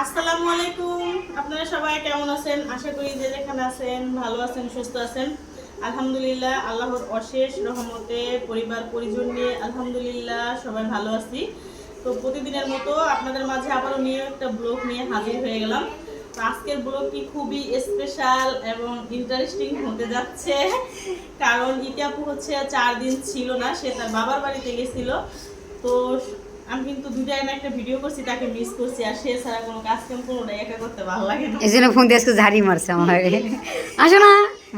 আসসালামু আলাইকুম। আপনারা সবাই কেমন আছেন? আশা করি যে যেখানে আছেন ভালো আছেন, সুস্থ আছেন। আলহামদুলিল্লাহ, আল্লাহর অশেষ রহমতে পরিবার, পরিজন নিয়ে আলহামদুলিল্লাহ সবাই ভালো আছি। তো প্রতিদিনের মতো আপনাদের মাঝে আবারও নিয়ে একটা ব্লগ নিয়ে হাজির হয়ে গেলাম। তো আজকের ব্লগটি খুবই স্পেশাল এবং ইন্টারেস্টিং হতে যাচ্ছে, কারণ ইতিহাপু হচ্ছে চার দিন ছিল না, সে তার বাবার বাড়িতে গেছিল। তো আমি কিন্তু দুইটা না একটা ভিডিও করছি তাকে মিস করছি আর সে ছাড়া কোনো কাজ কাম কোনোটাই একা করতে ভালো লাগে না। এই জন্য ফোন দিয়ে আজকে ঝাড়ি মারছে আমার আসো না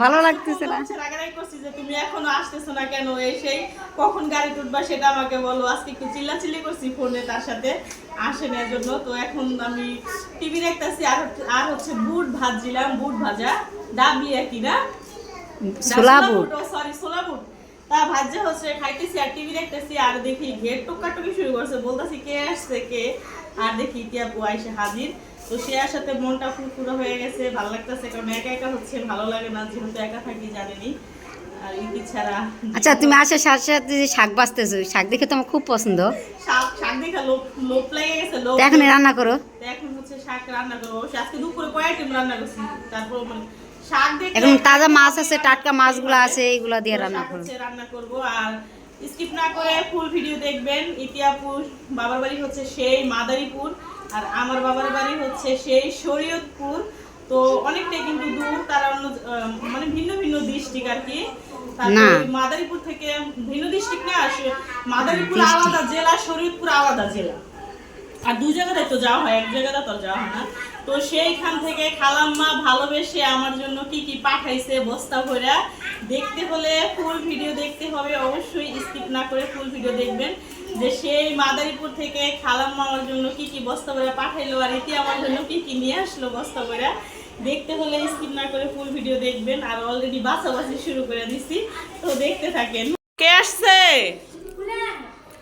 ভালো লাগতেছে না। রাগারাগি করছি যে তুমি এখনও আসতেছো না কেন? এই সেই কখন গাড়ি উঠবা সেটা আমাকে বলো। আজকে একটু চিল্লাচিল্লি করছি ফোনে তার সাথে আসে না জন্য তো এখন আমি টিভি দেখতেছি আর হচ্ছে- আর হচ্ছে বুট ভাজছিলাম বুট ভাজা। ডাবলি একই না? ছোলা বুট। সরি ছোলা বুট। তা ভাজ্যা হচ্ছে খাইতেছি আর টিভি দেখতেছি আর দেখি ঘের টুকাটুকি শুরু করছে। বলতেছি কে আসছে কে? আর দেখি ইতিয়া বুয়া এসে হাজির। তো সে আসাতে মনটা ফুরফুরা হয়ে গেছে ভালো লাগতেছে। কারণ একা একা হচ্ছে ভালো লাগে না যেহেতু একা থাকি জানেনি। আচ্ছা তুমি আসার সাথে সাথে যে শাক বাঁচতেছো শাক দেখে তো আমার খুব পছন্দ। শাক শাক দেখা লোভ লোভ লেগে গেছে লোভ এখন রান্না করো। এখন হচ্ছে শাক রান্না করো আজকে দুপুরে কয় আইটেম রান্না করছি। তারপর মানে এখন তাজা মাছ আছে টাটকা মাছগুলো আছে এইগুলো দিয়ে রান্না শাক করো হচ্ছে রান্না করব। আর স্কিপ না করে ফুল ভিডিও দেখবেন। ইতিয়াপুর বাবার বাড়ি হচ্ছে সেই মাদারীপুর আর আমার বাবার বাড়ি হচ্ছে সেই শরীয়তপুর। তো অনেকটাই কিন্তু দূর তারা অন্য মানে ভিন্ন ভিন্ন ডিস্ট্রিক্ট আর কি। মাদারীপুর থেকে ভিন্ন ডিস্ট্রিক্ট না মাদারীপুর আলাদা জেলা শরীয়তপুর আলাদা জেলা। আর দু জায়গাতে তো যাওয়া হয় এক জায়গাতে তো যাওয়া হয় না। তো সেইখান থেকে খালাম্মা ভালোবেসে আমার জন্য কি কি পাঠাইছে বস্তা ভরা দেখতে হলে ফুল ভিডিও দেখতে হবে অবশ্যই স্কিপ না করে ফুল ভিডিও দেখবেন। যে সেই মাদারীপুর থেকে খালাম্মা আমার জন্য কি কি বস্তা ভরা পাঠাইলো আর ইতি আমার জন্য কি কি নিয়ে আসলো বস্তা ভরা দেখতে হলে স্কিপ না করে ফুল ভিডিও দেখবেন। আর অলরেডি বাছাবাছি শুরু করে দিছি তো দেখতে থাকেন। কে আসছে?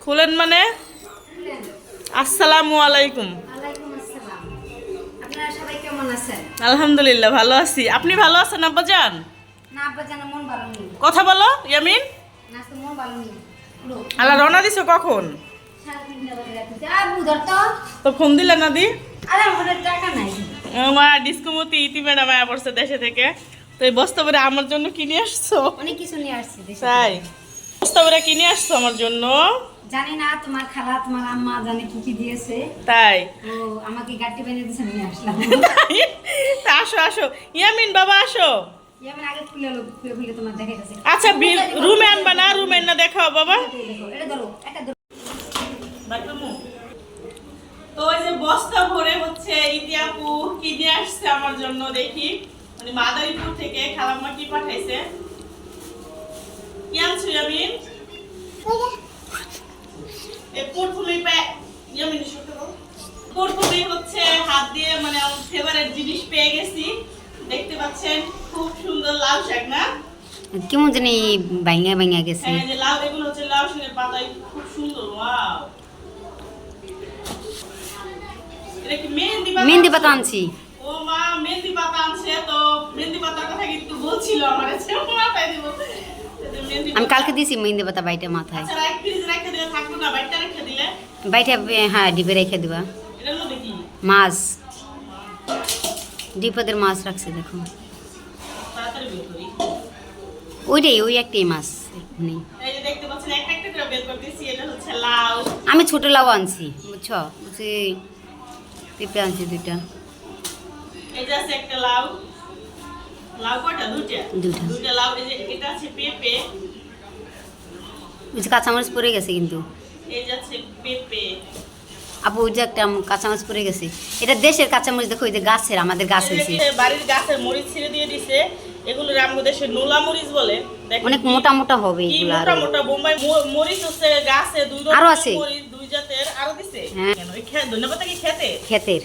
খুলেন মানে? আসসালামু আলাইকুম। আলহামদুলিল্লাহ ভালো আছি। আপনি ভালো আছেন আব্বা নেই। কথা বলো ইয়ামিন। মন আল্লাহ রওনা দিছো কখন? তো। ফোন দিলে না দি? মা ডিসকমতি ইতি ম্যাডাম আয়া পড়ছে দেশে থেকে। তো এই বস্তা করে আমার জন্য কিনে আসছো? অনেক কিছু নিয়ে আসছি তাই। বস্তা করে কিনে আসছো আমার জন্য? জানি না তোমার খালা তোমার আম্মা জানে কি কি দিয়েছে। তাই? ও আমাকে গাড়ি বেঁধে দিয়েছে নিয়ে আসলাম। আসো আসো। ইয়ামিন বাবা আসো। যেমন আগে খুলে লো খুলে খুলে তোমার দেখে গেছে আচ্ছা রুমে আনবা না? রুমে না দেখাও বাবা। এটা ধরো একটা ধরো। তো ওই যে বস্তা ভরে হচ্ছে ইতিহাপু কি দিয়ে আসছে আমার জন্য দেখি। মানে মাদারীপুর থেকে খালাম্মা কি পাঠাইছে? কি আনছো ইয়ামিন? হচ্ছে হাত দিয়ে মানে আমার ফেভারিট জিনিস পেয়ে গেছি। দেখতে পাচ্ছেন খুব সুন্দর লাল শাক না? কেমন জানি ভাঙা ভাঙা গেছে। হ্যাঁ এই যে লাউ এগুলো হচ্ছে লাউ শাকের পাতা খুব সুন্দর ওয়াও। এটা কি মেহেন্দি পাতা? মেহেন্দি পাতা আনছি। ও মা মেহেন্দি পাতা আনছে তো মেহেন্দি পাতার কথা কিন্তু বলছিল আমার কাছে মাথায় দিব। এই যে মেহেন্দি আমি কালকে দিছি মেহেন্দি পাতা বাইটা মাথায়। আচ্ছা বাইটা হ্যাঁ ডিপে রেখে দিবা। মাছ। ডিপদের মাছ রাখছে দেখো। ওইটাই ওই একটাই মাছ নেই। আমি ছোট লাউ আনছি বুঝছ? বুঝছি পেঁপে আনছি দুইটা। এই যে আছে একটা লাউ। লাউ কয়টা দুইটা? দুইটা। দুইটা লাউ এই যে এটা আছে পেঁপে। বুঝছি কাঁচামরিচ পড়ে গেছে কিন্তু। এই যাচ্ছে পেঁপে। আপু ওই যে একটা কাঁচামরিচ পড়ে গেছে। এটা দেশের কাঁচামরিচ দেখো ওই যে গাছের আমাদের গাছ হয়েছে। বাড়ির গাছের মরিচ ছিঁড়ে দিয়ে দিছে? এগুলো রামগো দেশে নোলা মরিচ বলে অনেক মোটা মোটা হবে এগুলো মোটা মোটা বোম্বাই মরিচ হচ্ছে গাছে দুই রকমের আরও আছে? মরিচ দুই জাতের আরও দিছে? হ্যাঁ। ধন্যবাদ কি খেতে। ক্ষেতের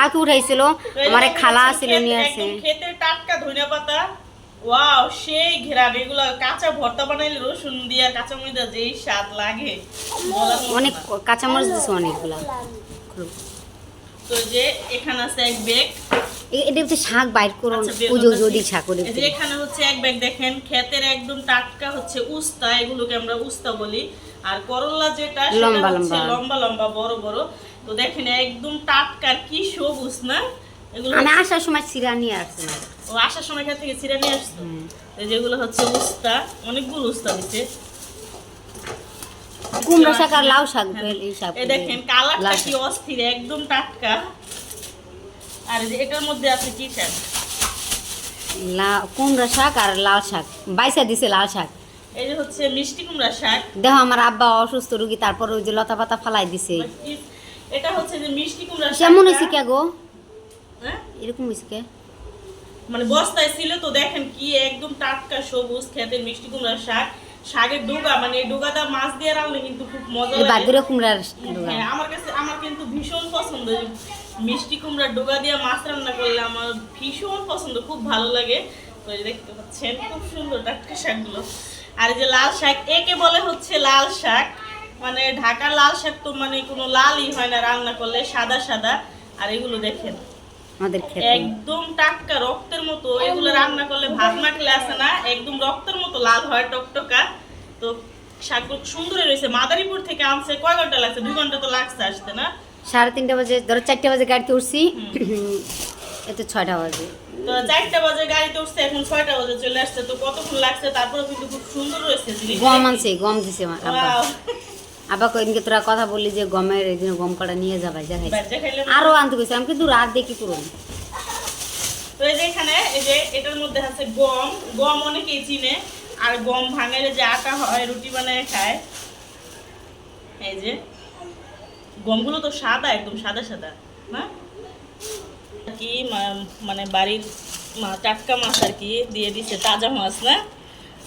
কালকে উঠাইছিল? আমার এক খালা ছিল নিয়ে আসে। ক্ষেতের টাটকা ধনিয়া পাতা। ওয়াও সেই এগুলো কাঁচা ভর্তা বানাইলে রসুন দিয়া কাঁচা মরিচ যেই স্বাদ লাগে। অনেক না। কাঁচামরিচ দিছে অনেকগুলা। তো যে এখানে আছে এক ব্যাগ। এ- এটা হচ্ছে শাক বাইর করো আচ্ছা, শাক করে এখানে হচ্ছে এক ব্যাগ দেখেন ক্ষেতের একদম টাটকা হচ্ছে উস্তা। এগুলোকে আমরা উস্তা বলি। আর করলা যেটা সেটা লম্বা হচ্ছে লম্বা। লম্বা লম্বা বড় বড়। তো দেখেন একদম টাটকার কি সবুজ না? এগুলো আমি আসার সময় চিরা নিয়ে আসছি ও আসার সময় এখান থেকে ছিঁড়ে নিয়ে আসতো। যেগুলো হচ্ছে উস্তা অনেকগুলো উস্তা দিচ্ছে কুমড়ো শাক আর লাউ শাক এই শাক এই দেখেন কালারটা কি। অস্থির একদম টাটকা। আর এটার মধ্যে আছে কি শাক? লা- কুমড়ো শাক আর লাল শাক। বাইসা দিছে লাল শাক। এই যে হচ্ছে মিষ্টি কুমড়া শাক। দেখো আমার আব্বা অসুস্থ রুগী তারপর ওই যে লতা পাতা ফালাই দিছে। এটা হচ্ছে যে মিষ্টি কুমড়া শাক কেমন হয়েছে কে গো? হ্যাঁ? এরকম হয়েছে কে? মানে বস্তায় ছিল তো দেখেন কি একদম টাটকা সবুজ খেতে মিষ্টি কুমড়ার শাক। শাকের ডোগা মানে ডোগাটা মাছ দিয়ে রাখলে কিন্তু খুব মজা লাগে। কুমড়ার ডোগা। হ্যাঁ আমার কাছে আমার কিন্তু ভীষণ পছন্দ। মিষ্টি কুমড়ার ডোগা দিয়ে মাছ রান্না করলে আমার ভীষণ পছন্দ খুব ভালো লাগে। তো দেখতে পাচ্ছেন খুব সুন্দর টাটকা শাকগুলো। আর এই যে লাল শাক একে বলে হচ্ছে লাল শাক। মানে ঢাকার লাল শাক তো মানে কোনো লালই হয় না রান্না করলে সাদা সাদা। আর এগুলো দেখেন আমাদের খেতে। একদম টাটকা রক্তের মতো। এগুলো রান্না করলে ভাত মাখলে আসে না একদম রক্তের মতো লাল হয় টকটকা। তো শাকগুলো সুন্দরই রয়েছে। মাদারীপুর থেকে আনছে কয় ঘণ্টা লাগছে? দুই ঘণ্টা তো লাগছে আসতে না? সাড়ে তিনটা বাজে ধরো চারটে বাজে গাড়িতে উঠছি। এতে ছয়টা বাজে। তো চারটা বাজে গাড়িতে উঠছে এখন ছয়টা বাজে চলে আসছে। তো কতক্ষণ লাগছে? তারপরে কিন্তু খুব সুন্দর রয়েছে গম আনছে গম দিছে আমার আব্বা। Wow! তোরা কথা বললি যে গমের এই দিন গম কাটা নিয়ে যাবাই যা খাইছে। বাচ্চা আরও আনতে গেছি আমি কিন্তু রাত দেখি করুন তো এই যে এখানে এই যে এটার মধ্যে আছে গম। গম অনেকেই চিনে আর গম ভাঙালে যে আটা হয় রুটি বানায় খায়। এই যে গমগুলো তো সাদা একদম সাদা সাদা না? আর কি মানে বাড়ির টাটকা মাছ আর কি দিয়ে দিছে তাজা মাছ না?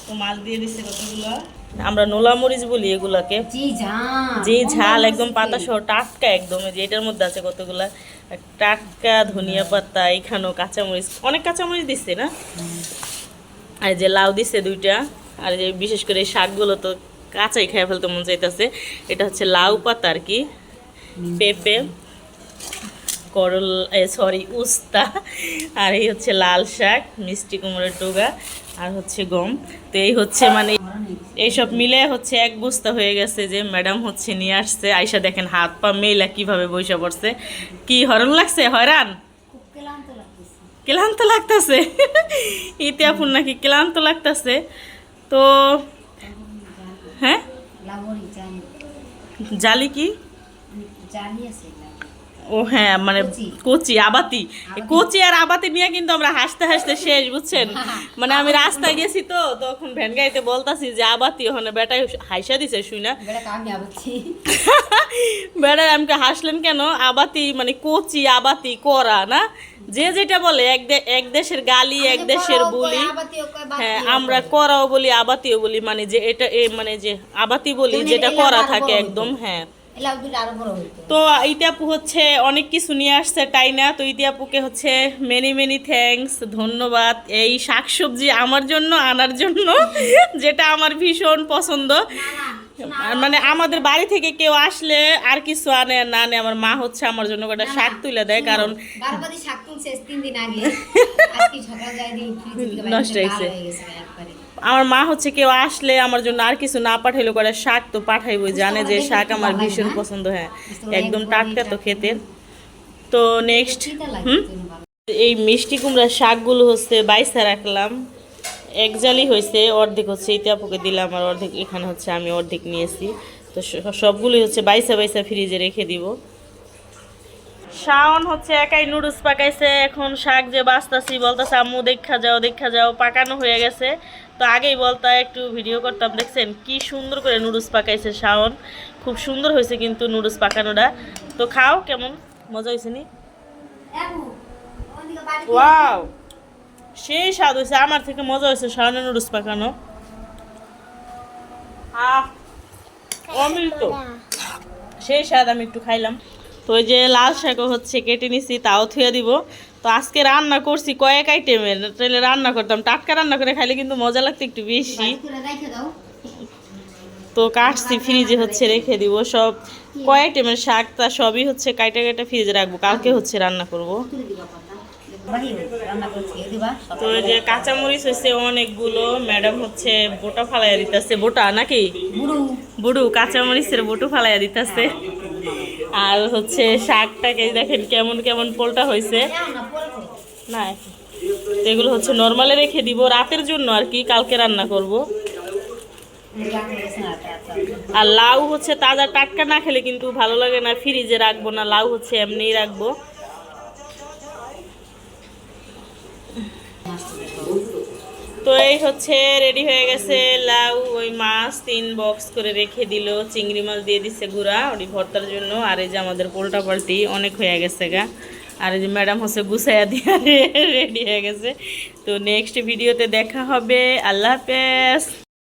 তো মাছ দিয়ে দিছে কতগুলো? আমরা নোলা মরিচ বলি এগুলাকে। যে ঝাল। একদম পাতা সহ টাটকা একদম যে এটার মধ্যে আছে কতগুলা? টাটকা ধনিয়া পাতা এখানেও কাঁচামরিচ। অনেক কাঁচামরিচ দিচ্ছে না? আর যে লাউ দিচ্ছে দুইটা আর যে বিশেষ করে শাকগুলো তো কাঁচাই খেয়ে ফেলতে মন চাইতেছে এটা হচ্ছে লাউ পাতা আর কি। পেঁপে। করল সরি উস্তা। আর এই হচ্ছে লাল শাক মিষ্টি কুমড়োর ডোগা আর হচ্ছে গম। তো এই হচ্ছে মানে এইসব মিলে হচ্ছে এক বস্তা হয়ে গেছে যে ম্যাডাম হচ্ছে নিয়ে আসছে। আইসা দেখেন হাত পা মেলা কীভাবে বৈশা পড়ছে। কি হরণ লাগছে? হয়রান? ক্লান্ত লাগতেছে। ইতে ইতিহাপুর নাকি ক্লান্ত লাগতেছে। তো হ্যাঁ? জালি কি? ও হ্যাঁ মানে কচি। আবাতি। কচি আর আবাতি নিয়ে কিন্তু আমরা হাসতে হাসতে শেষ বুঝছেন? মানে আমি রাস্তায় গেছি তো তখন ভ্যান গাড়িতে বলতাছি যে আবাতি ওখানে বেটাই হাইসা দিছে শুই না। বেড়ার আমাকে হাসলেন কেন? আবাতি মানে কচি আবাতি করা না? যে যেটা বলে এক এক দেশের গালি এক দেশের বলি। হ্যাঁ আমরা করাও বলি আবাতিও বলি মানে যে এটা মানে যে আবাতি বলি যেটা করা থাকে একদম হ্যাঁ। তো ইতিয়াপু হচ্ছে অনেক কিছু নিয়ে আসছে তাই না? তো ইতিয়াপুকে হচ্ছে মেনি মেনি থ্যাঙ্কস ধন্যবাদ। এই শাকসবজি আমার জন্য আনার জন্য যেটা আমার ভীষণ পছন্দ। মানে আমাদের বাড়ি থেকে কেউ আসলে আর কিছু আনে না আনে আমার মা হচ্ছে আমার জন্য কটা শাক তুলে দেয় কারণ নষ্ট হয়েছে। আমার মা হচ্ছে কেউ আসলে আমার জন্য আর কিছু না পাঠাইলো করে শাক তো পাঠাইবই জানে যে শাক আমার ভীষণ পছন্দ হ্যাঁ একদম টাটকা তো খেতে। তো নেক্সট হুম? এই মিষ্টি কুমড়ার শাকগুলো হচ্ছে বাইসা রাখলাম। এক জালি হয়েছে অর্ধেক হচ্ছে ইতিহাপুকে দিলাম আর অর্ধেক এখানে হচ্ছে আমি অর্ধেক নিয়েছি। তো সবগুলোই হচ্ছে বাইসা বাইসা ফ্রিজে রেখে দিব। শাওন হচ্ছে একাই নুডলস পাকাইছে এখন শাক যে বাঁচতাছি বলতেছে আম্মু দেখা যাও দেখা যাও। পাকানো হয়ে গেছে। তো আগেই বলতা একটু ভিডিও করতাম, দেখছেন? কি সুন্দর করে নুডলস পাকাইছে শাওন। খুব সুন্দর হয়েছে কিন্তু নুডলস পাকানোটা। তো খাও, কেমন? মজা হয়েছে নি? সেই স্বাদ হয়েছে, আমার থেকে মজা হয়েছে শাওনের নুডলস পাকানো। অমৃত। সেই স্বাদ আমি একটু খাইলাম। তো ওই যে লাল শাকও হচ্ছে, কেটে নিছি, তাও থুয়ে দিব। তো আজকে রান্না করছি কয়েক আইটেমের। তাহলে রান্না করতাম। টাটকা রান্না করে খাইলে কিন্তু মজা লাগতো একটু বেশি। তো কাটছি ফ্রিজে হচ্ছে রেখে দিব সব। কয়েক আইটেমের শাক তা সবই হচ্ছে কাইটা কাইটা ফ্রিজে রাখব। কালকে হচ্ছে রান্না করব। তো ওই যে কাঁচামরিচ হচ্ছে অনেকগুলো। ম্যাডাম হচ্ছে বোটা ফালাইয়া দিতেছে। বোটা নাকি? বুড়ো। বুড়ু কাঁচামরিচের বটু ফালাইয়া দিতেছে। আর হচ্ছে শাকটাকে দেখেন কেমন কেমন পোলটা হয়েছে। না এগুলো হচ্ছে নর্মালে রেখে দিব। রাতের জন্য আর কি, কালকে রান্না করব। আর লাউ হচ্ছে তাজা টাটকা না খেলে কিন্তু ভালো লাগে না ফ্রিজে রাখব না, লাউ হচ্ছে এমনিই রাখব। তো এই হচ্ছে রেডি হয়ে গেছে লাউ, ওই মাছ তিন বক্স করে রেখে দিল, চিংড়ি মাছ দিয়ে দিচ্ছে ঘুরা ওই ভর্তার জন্য। আর এই যে আমাদের পোল্টা পাল্টি, অনেক হয়ে গেছে গা। আর এই যে ম্যাডাম হচ্ছে গুছাইয়া দিয়ে রেডি হয়ে গেছে। তো নেক্সট ভিডিওতে দেখা হবে। আল্লাহ হাফেজ।